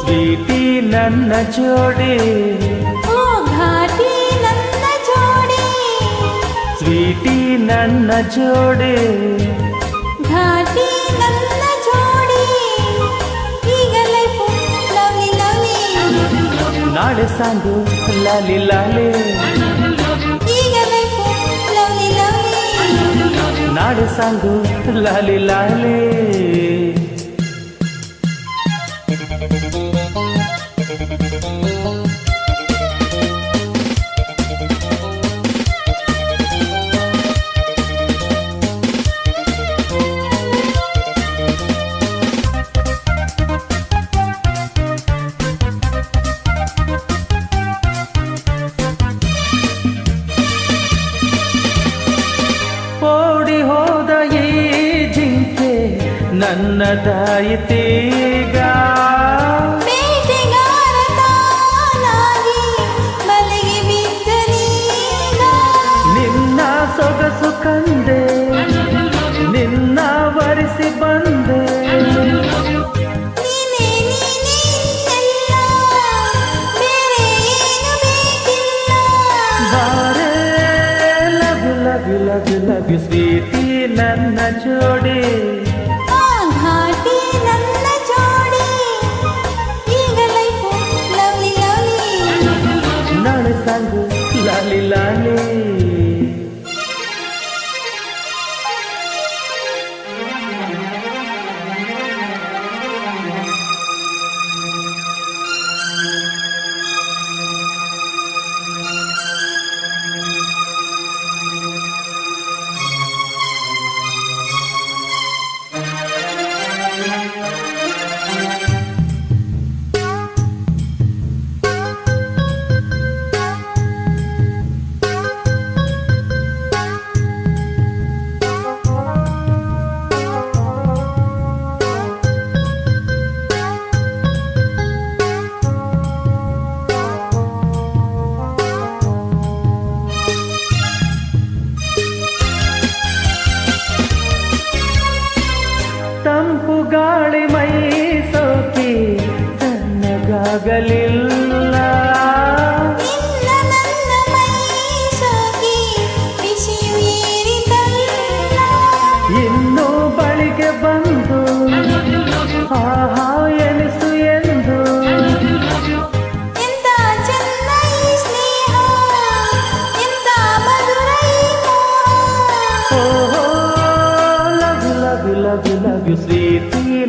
Sweety ನನ್ನ ಜೋಡಿ ಓ ಘಾಟಿ ನನ್ನ ಜೋಡಿ ಸ್ವೀಟಿ ನನ್ನ ಜೋಡಿ ಘಾಟಿ ನನ್ನ ಜೋಡಿ ಈಗ ಲೈಫು ಲವ್ಲಿ ಲವ್ಲಿ ನಾಳೆ ಸಾಂಗು ಲಾಲಿ ಲಾಲಿ काय सांगू लाले लाले ನನ್ನದಾಯಿತೀಗ ಬೇಟೆಗಾರ ತಾನಾಗಿ ಬಲೆಗೆ ಬಿದ್ದನೀಗ ನಿನ್ನ ಸೊಗಸು ಕಂದೆ ನಿನ್ನ ವರಿಸಿ ಬಂದೆ ನೀನೇ ನೀನೇ ಎಲ್ಲ ಬೇರೆ ಏನು ಬೇಕಿಲ್ಲ ಬಾರೆ love love love love sweetie ನನ್ನ ಜೋಡಿ tango, la li la li.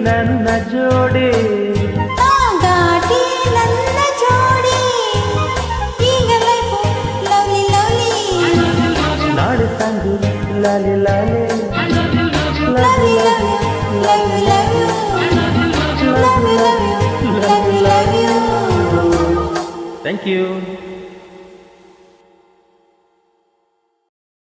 ನನ್ನ ಜೋಡಿ ಆ ಘಾಟಿ ನನ್ನ ಜೋಡಿ ಈಗ ಲೈಫು ಲವ್ಲಿ ಲವ್ಲಿ ನಾಳೆ ಸಂಗು ಲಾಲಿ ಲಾಲಿ love you love you love you love you